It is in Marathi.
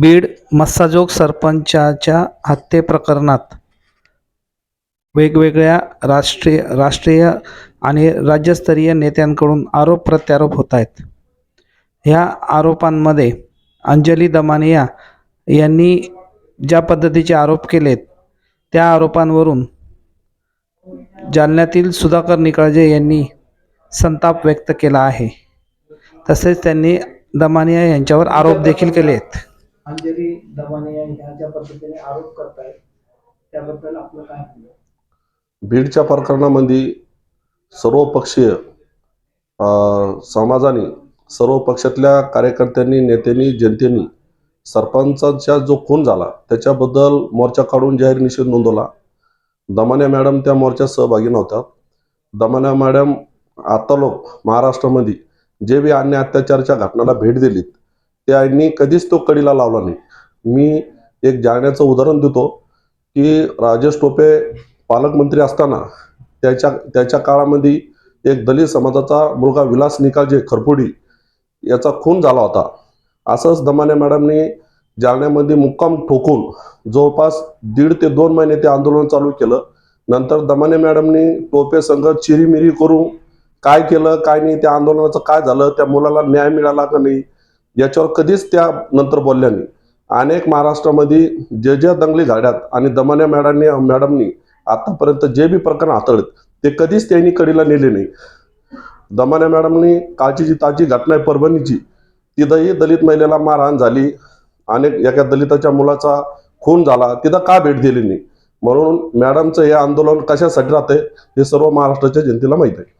बीड मस्साजोग सरपंचाच्या हत्येप्रकरणात वेगवेगळ्या राष्ट्रीय राष्ट्रीय आणि राज्यस्तरीय नेत्यांकडून आरोप प्रत्यारोप होत आहेत. ह्या आरोपांमध्ये अंजली दमानिया यांनी ज्या पद्धतीचे आरोप केलेत त्या आरोपांवरून जालन्यातील सुधाकर निकाळजे यांनी संताप व्यक्त केला आहे. तसेच त्यांनी दमानिया यांच्यावर आरोप देखील केले आहेत अंजली दमानिया ह्या ज्या पद्धतीने आरोप करतायत. त्याबद्दल आपलं काय म्हणणं? बीडच्या प्रकरणामध्ये सर्व पक्षीय समाजाने सर्व पक्षातल्या कार्यकर्त्यांनी नेत्यांनी जनतेनी सरपंचाचा जो खून झाला त्याच्याबद्दल मोर्चा काढून जाहीर निषेध नोंदवला. दमान्या मॅडम त्या मोर्चात सहभागी नव्हत्या. दमान्या मॅडम आता लोक महाराष्ट्रामध्ये जे बी अन्य अत्याचारच्या घटनाला भेट दिलीत त्यांनी कधीच तो कडीला लावला नाही. मी एक जाण्याचं उदाहरण देतो की राजेश टोपे पालकमंत्री असताना त्याच्या त्याच्या काळामध्ये एक दलित समाजाचा मुलगा विलास निकालजे खरपुडी याचा खून झाला होता. असंच दमाने मॅडमनी जालन्यामध्ये मुक्काम ठोकून जवळपास दीड ते दोन महिने ते आंदोलन चालू केलं. नंतर दमाने मॅडमनी टोपे संघ चिरीमिरी करून काय केलं काय नाही त्या आंदोलनाचं काय झालं त्या मुलाला न्याय मिळाला का नाही याच्यावर कधीच त्या नंतर बोलल्या नाही. अनेक महाराष्ट्रामध्ये जे ज्या दंगली घाड्यात आणि दमान्या मॅडमनी मॅडमनी आतापर्यंत जे बी प्रकरण हाताळत ते कधीच त्यांनी कडीला नेले नाही. दमान्या मॅडमनी कालची जी ताजी घटना आहे परभणीची तिथंही दलित महिलेला मारहाण झाली. अनेक एका दलिताच्या मुलाचा खून झाला. तिथं का भेट दिली नाही? म्हणून मॅडमचं हे आंदोलन कशासाठी राहतंय हे सर्व महाराष्ट्राच्या जनतेला माहीत आहे.